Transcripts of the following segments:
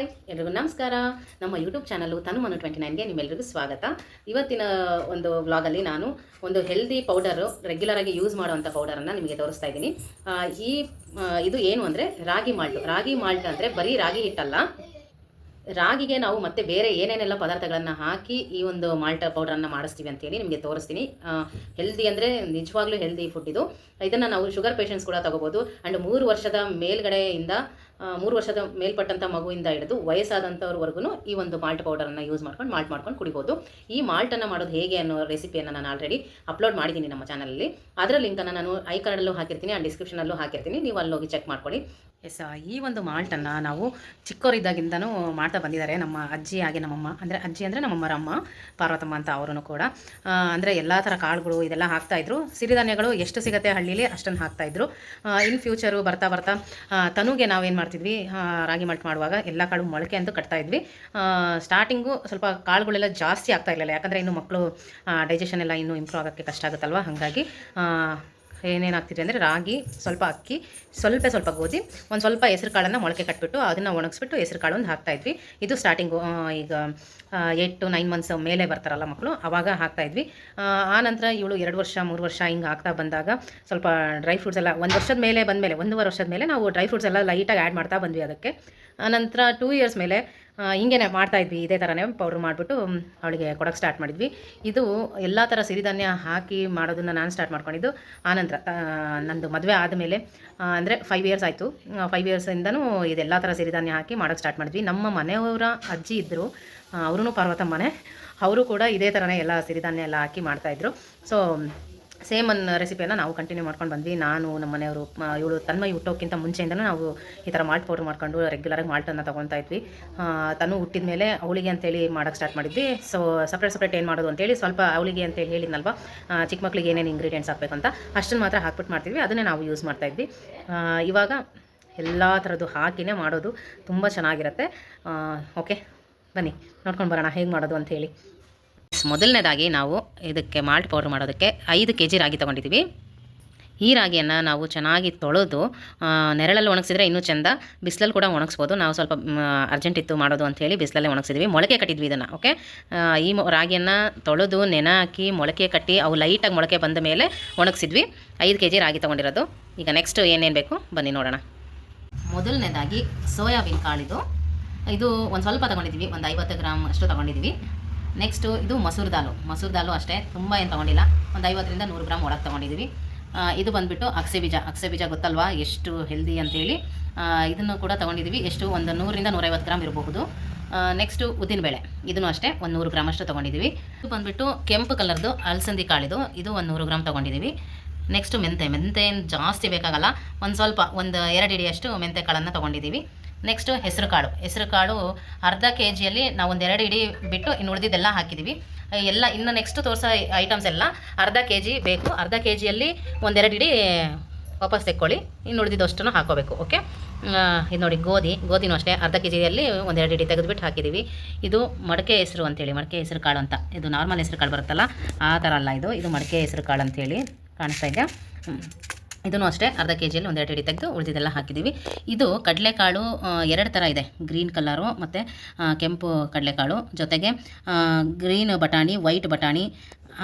Hi, ಎಲ್ರಿಗೂ ನಮಸ್ಕಾರ. ನಮ್ಮ ಯೂಟ್ಯೂಬ್ ಚಾನಲು ತನುಮನು ಟ್ವೆಂಟಿ ನೈನ್ಗೆ ನಿಮ್ಮೆಲ್ಲರಿಗೂ ಸ್ವಾಗತ. ಇವತ್ತಿನ ಒಂದು ವ್ಲಾಗಲ್ಲಿ ನಾನು ಒಂದು ಹೆಲ್ದಿ ಪೌಡರು ರೆಗ್ಯುಲರಾಗಿ ಯೂಸ್ ಮಾಡುವಂಥ ಪೌಡರನ್ನು ನಿಮಗೆ ತೋರಿಸ್ತಾ ಇದ್ದೀನಿ. ಈ ಇದು ಏನು ಅಂದರೆ ರಾಗಿ ಮಾಲ್ಟು ರಾಗಿ ಮಾಲ್ಟ್ ಅಂದರೆ ಬರೀ ರಾಗಿ ಹಿಟ್ಟಲ್ಲ. ರಾಗಿಗೆ ನಾವು ಮತ್ತೆ ಬೇರೆ ಏನೇನೆಲ್ಲ ಪದಾರ್ಥಗಳನ್ನು ಹಾಕಿ ಈ ಒಂದು ಮಾಲ್ಟ ಪೌಡರನ್ನು ಮಾಡಿಸ್ತೀವಿ ಅಂತೇಳಿ ನಿಮಗೆ ತೋರಿಸ್ತೀನಿ. ಹೆಲ್ದಿ ಅಂದರೆ ನಿಜವಾಗ್ಲೂ ಹೆಲ್ದಿ ಫುಡ್ ಇದು. ಇದನ್ನು ನಾವು ಶುಗರ್ ಪೇಷಂಟ್ಸ್ ಕೂಡ ತಗೋಬೋದು. ಆ್ಯಂಡ್ ಮೂರು ವರ್ಷದ ಮೇಲ್ಗಡೆಯಿಂದ ಮೂರು ವರ್ಷದ ಮೇಲ್ಪಟ್ಟಂಥ ಮಗುವಿಂದ ಹಿಡಿದು ವಯಸ್ಸಾದಂಥವ್ರವರೆಗೂ ಈ ಒಂದು ಮಾಲ್ಟ್ ಪೌಡರನ್ನು ಯೂಸ್ ಮಾಡ್ಕೊಂಡು ಮಾಲ್ಟ್ ಮಾಡ್ಕೊಂಡು ಕುಡಿಬೋದು. ಈ ಮಾಲ್ಟನ್ನು ಮಾಡೋದು ಹೇಗೆ ಅನ್ನೋ ರೆಸಿಪಿಯನ್ನು ನಾನು ಆಲ್ರೆಡಿ ಅಪ್ಲೋಡ್ ಮಾಡಿದ್ದೀನಿ ನಮ್ಮ ಚಾನಲಲ್ಲಿ ಅದರ ಲಿಂಕನ್ನು ನಾನು ಐ ಕಾರ್ಡಲ್ಲೂ ಹಾಕಿರ್ತೀನಿ, ಆ ಡಿಸ್ಕ್ರಿಪ್ಷನಲ್ಲೂ ಹಾಕಿರ್ತೀನಿ. ನೀವು ಅಲ್ಲಿ ಹೋಗಿ ಚೆಕ್ ಮಾಡ್ಕೊಳ್ಳಿ. ಎಸ್ ಈ ಒಂದು ಮಾಲ್ಟನ್ನು ನಾವು ಚಿಕ್ಕವರಿದ್ದಾಗಿಂದನೂ ಮಾಡ್ತಾ ಬಂದಿದ್ದಾರೆ. ನಮ್ಮ ಅಜ್ಜಿ ಹಾಗೆ ನಮ್ಮಮ್ಮ. ಅಂದರೆ ಅಜ್ಜಿ ಅಂದರೆ ನಮ್ಮಮ್ಮರ ಅಮ್ಮ ಪಾರ್ವತಮ್ಮ ಅಂತ ಅವರು ಕೂಡ. ಅಂದರೆ ಎಲ್ಲ ಥರ ಕಾಳುಗಳು ಇದೆಲ್ಲ ಹಾಕ್ತಾಯಿದ್ರು ಸಿರಿಧಾನ್ಯಗಳು ಎಷ್ಟು ಸಿಗುತ್ತೆ ಹಳ್ಳಿಲಿ ಅಷ್ಟನ್ನು ಹಾಕ್ತಾಯಿದ್ರು ಇನ್ ಫ್ಯೂಚರು ಬರ್ತಾ ಬರ್ತಾ ತನುಗೆ ನಾವೇನು ಮಾಡ್ತಿದ್ವಿ? ರಾಗಿ ಮಾಲ್ಟ್ ಮಾಡುವಾಗ ಎಲ್ಲ ಕಾಳು ಮೊಳಕೆ ಅಂತ ಕಟ್ತಾಯಿದ್ವಿ ಸ್ಟಾರ್ಟಿಂಗು ಸ್ವಲ್ಪ ಕಾಳುಗಳೆಲ್ಲ ಜಾಸ್ತಿ ಆಗ್ತಾ ಇರಲಿಲ್ಲ. ಯಾಕಂದರೆ ಇನ್ನು ಮಕ್ಕಳು ಡೈಜೆಷನ್ ಎಲ್ಲ ಇನ್ನೂ ಇಂಪ್ರೂವ್ ಆಗೋಕ್ಕೆ ಕಷ್ಟ ಆಗುತ್ತಲ್ವ? ಹಾಗಾಗಿ ಆ, ಹಾಕ್ತಿದ್ವಿ ಅಂದರೆ ರಾಗಿ ಸ್ವಲ್ಪ ಅಕ್ಕಿ ಸ್ವಲ್ಪ ಸ್ವಲ್ಪ ಗೋಧಿ ಒಂದು ಸ್ವಲ್ಪ ಹೆಸರು ಕಾಳನ್ನು ಮೊಳಕೆ ಕಟ್ಬಿಟ್ಟು ಅದನ್ನು ಒಣಗಿಸ್ಬಿಟ್ಟು ಹೆಸರು ಕಾಳು ಒಂದು ಹಾಕ್ತಾಯಿದ್ವಿ ಇದು ಸ್ಟಾರ್ಟಿಂಗು ಈಗ ಏಟ್ ಟು ನೈನ್ ಮಂತ್ಸ್ ಮೇಲೆ ಬರ್ತಾರಲ್ಲ ಮಕ್ಕಳು ಆವಾಗ ಹಾಕ್ತಾಯಿದ್ವಿ ಆ ನಂತರ ಇವಳು ಎರಡು ವರ್ಷ ಮೂರು ವರ್ಷ ಹಿಂಗೆ ಹಾಕ್ತಾ ಬಂದಾಗ ಸ್ವಲ್ಪ ಡ್ರೈ ಫ್ರೂಟ್ಸ್ ಎಲ್ಲ ಒಂದು ವರ್ಷದ ಮೇಲೆ ಬಂದಮೇಲೆ ಒಂದೂವರೆ ವರ್ಷದ ಮೇಲೆ ನಾವು ಡ್ರೈ ಫ್ರೂಟ್ಸ್ ಎಲ್ಲ ಲೈಟಾಗಿ ಆ್ಯಡ್ ಮಾಡ್ತಾ ಬಂದ್ವಿ ಅದಕ್ಕೆ. ಆನಂತರ ಟೂ ಇಯರ್ಸ್ ಮೇಲೆ ಹಿಂಗೇನೆ ಮಾಡ್ತಾಯಿದ್ವಿ ಇದೇ ಥರನೇ ಪೌಡ್ರ್ ಮಾಡಿಬಿಟ್ಟು ಅವಳಿಗೆ ಕೊಡೋಕ್ಕೆ ಸ್ಟಾರ್ಟ್ ಮಾಡಿದ್ವಿ. ಇದು ಎಲ್ಲ ಥರ ಸಿರಿಧಾನ್ಯ ಹಾಕಿ ಮಾಡೋದನ್ನು ನಾನು ಸ್ಟಾರ್ಟ್ ಮಾಡ್ಕೊಂಡಿದ್ದು ಆನಂತರ. ನಂದು ಮದುವೆ ಆದಮೇಲೆ ಅಂದರೆ ಫೈವ್ ಇಯರ್ಸ್ ಆಯಿತು. ಫೈವ್ ಇಯರ್ಸಿಂದನೂ ಇದೆಲ್ಲ ಥರ ಸಿರಿಧಾನ್ಯ ಹಾಕಿ ಮಾಡೋಕ್ಕೆ ಸ್ಟಾರ್ಟ್ ಮಾಡಿದ್ವಿ. ನಮ್ಮ ಮನೆಯವರ ಅಜ್ಜಿ ಇದ್ದರು ಅವರು ಪಾರ್ವತಮ್ಮನೆ. ಅವರು ಕೂಡ ಇದೇ ಥರನೇ ಎಲ್ಲ ಸಿರಿಧಾನ್ಯ ಎಲ್ಲ ಹಾಕಿ ಮಾಡ್ತಾಯಿದ್ರು ಸೊ ಸೇಮ್ ಅನ್ನ ರೆಸಿಪಿಯನ್ನು ನಾವು ಕಂಟಿನ್ಯೂ ಮಾಡ್ಕೊಂಡು ಬಂದ್ವಿ. ನಾನು ನಮ್ಮ ಮನೆಯವರು ಇವಳು ತನ್ಮಯಿ ಹುಟ್ಟೋಕ್ಕಿಂತ ಮುಂಚೆಯಿಂದಲೂ ನಾವು ಈ ಥರ ಮಾಲ್ಟ್ ಪೌಡ್ರ್ ಮಾಡ್ಕೊಂಡು ರೆಗ್ಯುಲರಾಗಿ ಮಾಲ್ಟನ್ನು ತೊಗೊತಾ ಇದ್ವಿ. ತನು ಹುಟ್ಟಿದ ಮೇಲೆ ಅವಳಿಗೆ ಅಂತೇಳಿ ಮಾಡೋಕ್ಕೆ ಸ್ಟಾರ್ಟ್ ಮಾಡಿದ್ವಿ. ಸೊ ಸಪ್ರೇಟ್ ಸಪ್ರೇಟ್ ಏನು ಮಾಡೋದು ಅಂತೇಳಿ ಸ್ವಲ್ಪ ಅವಳಿಗೆ ಅಂತೇಳಿ ಹೇಳಿದ್ನಲ್ವ? ಚಿಕ್ಕ ಮಕ್ಳಿಗೆ ಏನೇನು ಇಂಗ್ರೀಡಿಯೆಂಟ್ಸ್ ಅಂತ ಅಷ್ಟನ್ನು ಮಾತ್ರ ಹಾಕ್ಬಿಟ್ಟು ಮಾಡ್ತಿದ್ವಿ. ಅದನ್ನೇ ನಾವು ಯೂಸ್ ಮಾಡ್ತಾಯಿದ್ವಿ ಇವಾಗ ಎಲ್ಲ ಥರದ್ದು ಹಾಕಿನೇ ಮಾಡೋದು ತುಂಬ ಚೆನ್ನಾಗಿರುತ್ತೆ. ಓಕೆ ಬನ್ನಿ, ನೋಡ್ಕೊಂಡು ಬರೋಣ ಹೇಗೆ ಮಾಡೋದು ಅಂತ ಹೇಳಿ ಮೊದಲನೇದಾಗಿ ನಾವು ಇದಕ್ಕೆ ಮಾಲ್ಟ್ ಪೌಡ್ರ್ ಮಾಡೋದಕ್ಕೆ ಐದು ಕೆ ಜಿ ರಾಗಿ ತೊಗೊಂಡಿದ್ದೀವಿ. ಈ ರಾಗಿಯನ್ನು ನಾವು ಚೆನ್ನಾಗಿ ತೊಳೆದು ನೆರಳಲ್ಲಿ ಒಣಗಿಸಿದ್ರೆ ಇನ್ನೂ ಚೆಂದ, ಬಿಸಿಲಲ್ಲಿ ಕೂಡ ಒಣಗಿಸ್ಬೋದು. ನಾವು ಸ್ವಲ್ಪ ಅರ್ಜೆಂಟ್ ಇತ್ತು ಮಾಡೋದು ಅಂಥೇಳಿ ಬಿಸಿಲಲ್ಲೇ ಒಣಗಿಸಿದ್ವಿ ಮೊಳಕೆ ಕಟ್ಟಿದ್ವಿ ಇದನ್ನು ಓಕೆ ಈ ರಾಗಿಯನ್ನು ತೊಳೆದು ನೆನೆ ಹಾಕಿ, ಮೊಳಕೆ ಕಟ್ಟಿ, ಅವು ಲೈಟಾಗಿ ಮೊಳಕೆ ಬಂದ ಮೇಲೆ ಒಣಗಿಸಿದ್ವಿ. ಐದು ಕೆ ಜಿ ರಾಗಿ ತೊಗೊಂಡಿರೋದು. ಈಗ ನೆಕ್ಸ್ಟ್ ಏನೇನು ಬೇಕು ಬನ್ನಿ ನೋಡೋಣ. ಮೊದಲನೇದಾಗಿ ಸೋಯಾಬೀನ್ ಕಾಳಿದು. ಇದು ಒಂದು ಸ್ವಲ್ಪ ತೊಗೊಂಡಿದ್ದೀವಿ, ಒಂದು ಐವತ್ತು ಗ್ರಾಮ್ ಅಷ್ಟು ತೊಗೊಂಡಿದ್ದೀವಿ. ನೆಕ್ಸ್ಟು ಇದು ಮಸೂರ್ ದಾಲು. ಮಸೂರ್ ದಾಲು ಅಷ್ಟೇ, ತುಂಬ ಏನು ತೊಗೊಂಡಿಲ್ಲ. ಒಂದು ಐವತ್ತರಿಂದ ನೂರು ಗ್ರಾಮ್ ಒಳಗೆ ತೊಗೊಂಡಿದ್ದೀವಿ ಇದು ಬಂದುಬಿಟ್ಟು ಅಕ್ಸೆ ಬೀಜ. ಅಕ್ಸೆ ಬೀಜ ಗೊತ್ತಲ್ವಾ? ಎಷ್ಟು ಹೆಲ್ದಿ ಅಂತೇಳಿ. ಇದನ್ನು ಕೂಡ ತೊಗೊಂಡಿದ್ದೀವಿ ಎಷ್ಟು? ಒಂದು ನೂರರಿಂದ ನೂರೈವತ್ತು ಗ್ರಾಮ್ ಇರಬಹುದು. ನೆಕ್ಸ್ಟು ಉದ್ದಿನಬೇಳೆ. ಇದನ್ನು ಅಷ್ಟೇ, ಒಂದು ನೂರು ಗ್ರಾಮ್ ಅಷ್ಟು ತೊಗೊಂಡಿದ್ದೀವಿ ಇದು ಬಂದುಬಿಟ್ಟು ಕೆಂಪು ಕಲರ್ದು ಅಲಸಂದಿ ಕಾಳಿದು. ಇದು ಒಂದು ನೂರು ಗ್ರಾಮ್ ತೊಗೊಂಡಿದ್ದೀವಿ ನೆಕ್ಸ್ಟು ಮೆಂತೆ. ಮೆಂತೆ ಏನು ಜಾಸ್ತಿ ಬೇಕಾಗಲ್ಲ. ಒಂದು ಸ್ವಲ್ಪ, ಒಂದು ಎರಡು ಇಡಿಯಷ್ಟು ಮೆಂತೆ ಕಾಳನ್ನು ತೊಗೊಂಡಿದ್ದೀವಿ ನೆಕ್ಸ್ಟು ಹೆಸರು ಕಾಳು. ಹೆಸರು ಕಾಳು ಅರ್ಧ ಕೆ ಜಿಯಲ್ಲಿ ನಾವು ಒಂದೆರಡು ಹಿಡಿ ಬಿಟ್ಟು ಇನ್ನು ಉಳಿದಿದ್ದೆಲ್ಲ ಹಾಕಿದ್ದೀವಿ ಎಲ್ಲ ಇನ್ನು ನೆಕ್ಸ್ಟ್ ತೋರಿಸೋ ಐಟಮ್ಸ್ ಎಲ್ಲ ಅರ್ಧ ಕೆ ಜಿ ಬೇಕು. ಅರ್ಧ ಕೆ ಜಿಯಲ್ಲಿ ಒಂದೆರಡು ಇಡೀ ವಾಪಸ್ ತೆಕ್ಕೊಳ್ಳಿ. ಇನ್ನು ಉಳಿದಿದ್ದಷ್ಟನ್ನು ಹಾಕೋಬೇಕು ಓಕೆ ಇದು ನೋಡಿ ಗೋಧಿ. ಗೋಧಿನೂ ಅಷ್ಟೇ, ಅರ್ಧ ಕೆ ಜಿಯಲ್ಲಿ ಒಂದೆರಡು ಇಡೀ ತೆಗೆದುಬಿಟ್ಟು ಹಾಕಿದ್ದೀವಿ ಇದು ಮಡಕೆ ಹೆಸರು ಅಂತೇಳಿ, ಮಡಕೆ ಹೆಸರು ಕಾಳು ಅಂತ. ಇದು ನಾರ್ಮಲ್ ಹೆಸರು ಕಾಳು ಬರುತ್ತಲ್ಲ, ಆ ಥರ ಅಲ್ಲ ಇದು. ಇದು ಮಡಕೆ ಹೆಸರು ಕಾಳು ಅಂತೇಳಿ ಕಾಣಿಸ್ತಾ ಇದೆ. ಇದನ್ನು ಅಷ್ಟೇ ಅರ್ಧ ಕೆ ಜಿಯಲ್ಲಿ ಒಂದೆರಡು ಹಿಡಿ ತೆಗೆದು ಉಳಿದಿದ್ದೆಲ್ಲ ಹಾಕಿದ್ದೀವಿ. ಇದು ಕಡಲೆಕಾಳು ಎರಡು ಥರ ಇದೆ. ಗ್ರೀನ್ ಕಲರು ಮತ್ತು ಕೆಂಪು ಕಡಲೆಕಾಳು ಜೊತೆಗೆ ಗ್ರೀನ್ ಬಟಾಣಿ ವೈಟ್ ಬಟಾಣಿ,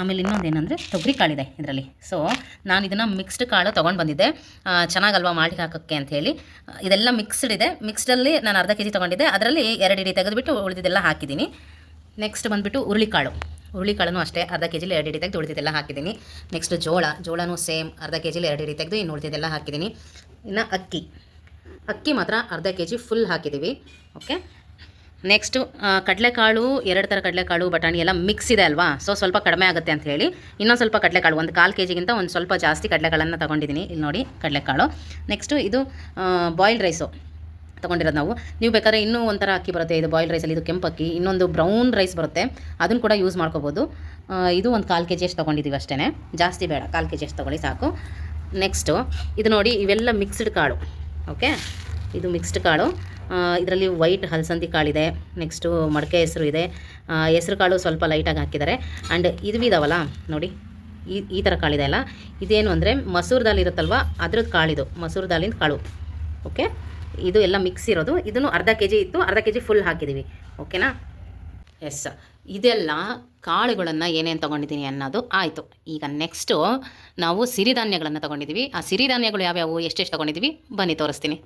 ಆಮೇಲೆ ಇನ್ನೊಂದು ಏನಂದರೆ ತೊಗರಿ ಕಾಳಿದೆ ಇದರಲ್ಲಿ. ಸೊ ನಾನು ಇದನ್ನು ಮಿಕ್ಸ್ಡ್ ಕಾಳು ತೊಗೊಂಡು ಬಂದಿದ್ದೆ. ಚೆನ್ನಾಗಲ್ವಾ ಮಾಡಿ ಹಾಕೋಕ್ಕೆ ಅಂಥೇಳಿ ಇದೆಲ್ಲ ಮಿಕ್ಸ್ಡ್ ಇದೆ. ಮಿಕ್ಸ್ಡಲ್ಲಿ ನಾನು ಅರ್ಧ ಕೆ ಜಿ ತೊಗೊಂಡಿದ್ದೆ. ಅದರಲ್ಲಿ ಎರಡು ಹಿಡಿ ತೆಗೆದುಬಿಟ್ಟು ಉಳಿದಿದ್ದೆಲ್ಲ ಹಾಕಿದ್ದೀನಿ. ನೆಕ್ಸ್ಟ್ ಬಂದುಬಿಟ್ಟು ಹುರುಳಿಕಾಳು ಹುರುಳಿಕಾಳನ್ನು ಅಷ್ಟೇ ಅರ್ಧ ಕೆ ಜಿಲಿ ಎರಡು ಹಿಡಿ ತೆಗೆದು ಉಳಿದಿದ್ದೆಲ್ಲ ಹಾಕಿದ್ದೀನಿ. ನೆಕ್ಸ್ಟ್ ಜೋಳ, ಜೋಳನೂ ಸೇಮ್ ಅರ್ಧ ಕೆ ಜಿಲಿ ಎರಡು ಹಿಡಿ ತೆಗೆದು ಇನ್ನು ಉಳಿದಿದ್ದೆಲ್ಲ ಹಾಕಿದ್ದೀನಿ. ಇನ್ನು ಅಕ್ಕಿ. ಅಕ್ಕಿ ಮಾತ್ರ ಅರ್ಧ ಕೆ ಜಿ ಫುಲ್ ಹಾಕಿದ್ದೀವಿ ಓಕೆ ನೆಕ್ಸ್ಟು ಕಡಲೆಕಾಳು, ಎರಡು ಥರ ಕಡಲೆಕಾಳು, ಬಟಾಣಿ ಎಲ್ಲ ಮಿಕ್ಸ್ ಇದೆ ಅಲ್ವಾ? ಸೊ ಸ್ವಲ್ಪ ಕಡಿಮೆ ಆಗುತ್ತೆ ಅಂತ ಹೇಳಿ ಇನ್ನೊಂದು ಸ್ವಲ್ಪ ಕಡಲೆಕಾಳು, ಒಂದು ಕಾಲು ಕೆ ಜಿಗಿಂತ ಒಂದು ಸ್ವಲ್ಪ ಜಾಸ್ತಿ ಕಡಲೆಕಾಳನ್ನು ತೊಗೊಂಡಿದ್ದೀನಿ. ಇಲ್ಲಿ ನೋಡಿ ಕಡಲೆಕಾಳು. ನೆಕ್ಸ್ಟು ಇದು ಬಾಯ್ಲ್ಡ್ ರೈಸು ತೊಗೊಂಡಿರೋದು ನಾವು. ನೀವು ಬೇಕಾದ್ರೆ ಇನ್ನೂ ಒಂಥರ ಅಕ್ಕಿ ಬರುತ್ತೆ, ಇದು ಬಾಯ್ಲ್ಡ್ ರೈಸಲ್ಲಿ ಇದು ಕೆಂಪು ಅಕ್ಕಿ ಇನ್ನೊಂದು ಬ್ರೌನ್ ರೈಸ್ ಬರುತ್ತೆ. ಅದನ್ನು ಕೂಡ ಯೂಸ್ ಮಾಡ್ಕೋಬೋದು. ಇದು ಒಂದು ಕಾಲು ಕೆ ಜಿ ಅಷ್ಟು ತೊಗೊಂಡಿದ್ದೀವಿ ಅಷ್ಟೇ ಜಾಸ್ತಿ ಬೇಡ, ಕಾಲು ಕೆ ಜಿ ಅಷ್ಟು ತೊಗೊಳ್ಳಿ ಸಾಕು. ನೆಕ್ಸ್ಟು ಇದು ನೋಡಿ, ಇವೆಲ್ಲ ಮಿಕ್ಸ್ಡ್ ಕಾಳು ಓಕೆ ಇದು ಮಿಕ್ಸ್ಡ್ ಕಾಳು. ಇದರಲ್ಲಿ ವೈಟ್ ಹಲಸಂದಿ ಕಾಳಿದೆ ನೆಕ್ಸ್ಟು ಮಡಕೆ ಹೆಸರು ಇದೆ. ಹೆಸರು ಕಾಳು ಸ್ವಲ್ಪ ಲೈಟಾಗಿ ಹಾಕಿದ್ದಾರೆ. ಆ್ಯಂಡ್ ಇದು ಇದಾವಲ್ಲ, ನೋಡಿ, ಈ ಈ ಥರ ಕಾಳಿದೆ ಅಲ್ಲ? ಇದೇನು ಅಂದರೆ ಮಸೂರ್ ದಾಲ್ ಇರುತ್ತಲ್ವ? ಅದ್ರದ್ದು ಕಾಳಿದು, ಮಸೂರ್ ದಾಲಿಂದ ಕಾಳು ಓಕೆ ಇದು ಎಲ್ಲ ಮಿಕ್ಸ್ ಇರೋದು. ಇದನ್ನು ಅರ್ಧ ಕೆ ಜಿ ಇತ್ತು ಅರ್ಧ ಕೆ ಜಿ ಫುಲ್ ಹಾಕಿದ್ದೀವಿ ಓಕೆನಾ ಎಸ್ ಇದೆಲ್ಲ ಕಾಳುಗಳನ್ನು ಏನೇನು ತೊಗೊಂಡಿದ್ದೀನಿ ಅನ್ನೋದು ಆಯಿತು. ಈಗ ನೆಕ್ಸ್ಟು ನಾವು ಸಿರಿಧಾನ್ಯಗಳನ್ನು ತೊಗೊಂಡಿದ್ದೀವಿ ಆ ಸಿರಿಧಾನ್ಯಗಳು ಯಾವ್ಯಾವು? ಎಷ್ಟೆಷ್ಟು ತೊಗೊಂಡಿದ್ದೀವಿ ಬನ್ನಿ ತೋರಿಸ್ತೀನಿ.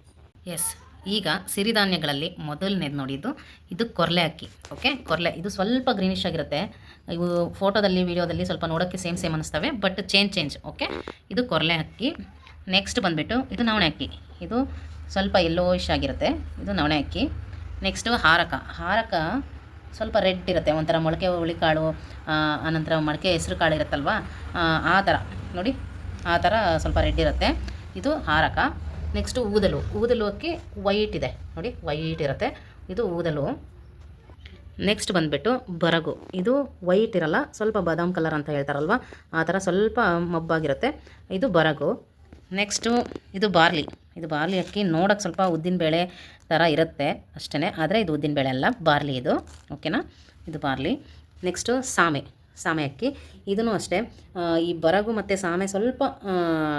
ಎಸ್ ಈಗ ಸಿರಿಧಾನ್ಯಗಳಲ್ಲಿ ಮೊದಲನೇದು ನೋಡಿದ್ದು ಇದು ಕೊರಲೆ ಅಕ್ಕಿ. ಓಕೆ ಕೊರಲೆ. ಇದು ಸ್ವಲ್ಪ ಗ್ರೀನಿಶ್ ಆಗಿರುತ್ತೆ. ಇವು ಫೋಟೋದಲ್ಲಿ ವೀಡಿಯೋದಲ್ಲಿ ಸ್ವಲ್ಪ ನೋಡೋಕ್ಕೆ ಸೇಮ್ ಸೇಮ್ ಅನ್ನಿಸ್ತವೆ ಬಟ್ ಚೇಂಜ್ ಚೇಂಜ್ ಓಕೆ ಇದು ಕೊರಲೆ ಅಕ್ಕಿ. ನೆಕ್ಸ್ಟ್ ಬಂದುಬಿಟ್ಟು ಇದು ನವಣೆ ಅಕ್ಕಿ. ಇದು ಸ್ವಲ್ಪ ಯೆಲ್ಲೋಯಿಶ್ ಆಗಿರುತ್ತೆ. ಇದು ನವಣೆ ಅಕ್ಕಿ. ನೆಕ್ಸ್ಟು ಹಾರಕ. ಹಾರಕ ಸ್ವಲ್ಪ ರೆಡ್ ಇರುತ್ತೆ. ಒಂಥರ ಮೊಳಕೆ ಹುಳಿಕಾಳು ಆನಂತರ ಮೊಳಕೆ ಹೆಸರು ಕಾಳು ಇರುತ್ತಲ್ವ? ಆ ಥರ ನೋಡಿ, ಆ ಥರ ಸ್ವಲ್ಪ ರೆಡ್ ಇರುತ್ತೆ. ಇದು ಹಾರಕ. ನೆಕ್ಸ್ಟು ಊದಲು. ಊದಲು ಅಕ್ಕಿ ವೈಟ್ ಇದೆ. ನೋಡಿ ವೈಟ್ ಇರುತ್ತೆ. ಇದು ಊದಲು. ನೆಕ್ಸ್ಟ್ ಬಂದುಬಿಟ್ಟು ಬರಗು. ಇದು ವೈಟ್ ಇರಲ್ಲ. ಸ್ವಲ್ಪ ಬಾದಾಮ್ ಕಲರ್ ಅಂತ ಹೇಳ್ತಾರಲ್ವ? ಆ ಥರ ಸ್ವಲ್ಪ ಮಬ್ಬಾಗಿರುತ್ತೆ. ಇದು ಬರಗು. ನೆಕ್ಸ್ಟು ಇದು ಬಾರ್ಲಿ. ಇದು ಬಾರ್ಲಿ ಅಕ್ಕಿ ನೋಡೋಕ್ಕೆ ಸ್ವಲ್ಪ ಉದ್ದಿನ ಬೇಳೆ ಥರ ಇರುತ್ತೆ ಅಷ್ಟೇ ಆದರೆ ಇದು ಉದ್ದಿನ ಬೇಳೆ ಅಲ್ಲ, ಬಾರ್ಲಿ ಇದು. ಓಕೆನಾ? ಇದು ಬಾರ್ಲಿ. ನೆಕ್ಸ್ಟು ಸಾಮೆ ಸಾಮೆ ಅಕ್ಕಿ. ಇದೂ ಅಷ್ಟೇ. ಈ ಬರಗು ಮತ್ತು ಸಾಮೆ ಸ್ವಲ್ಪ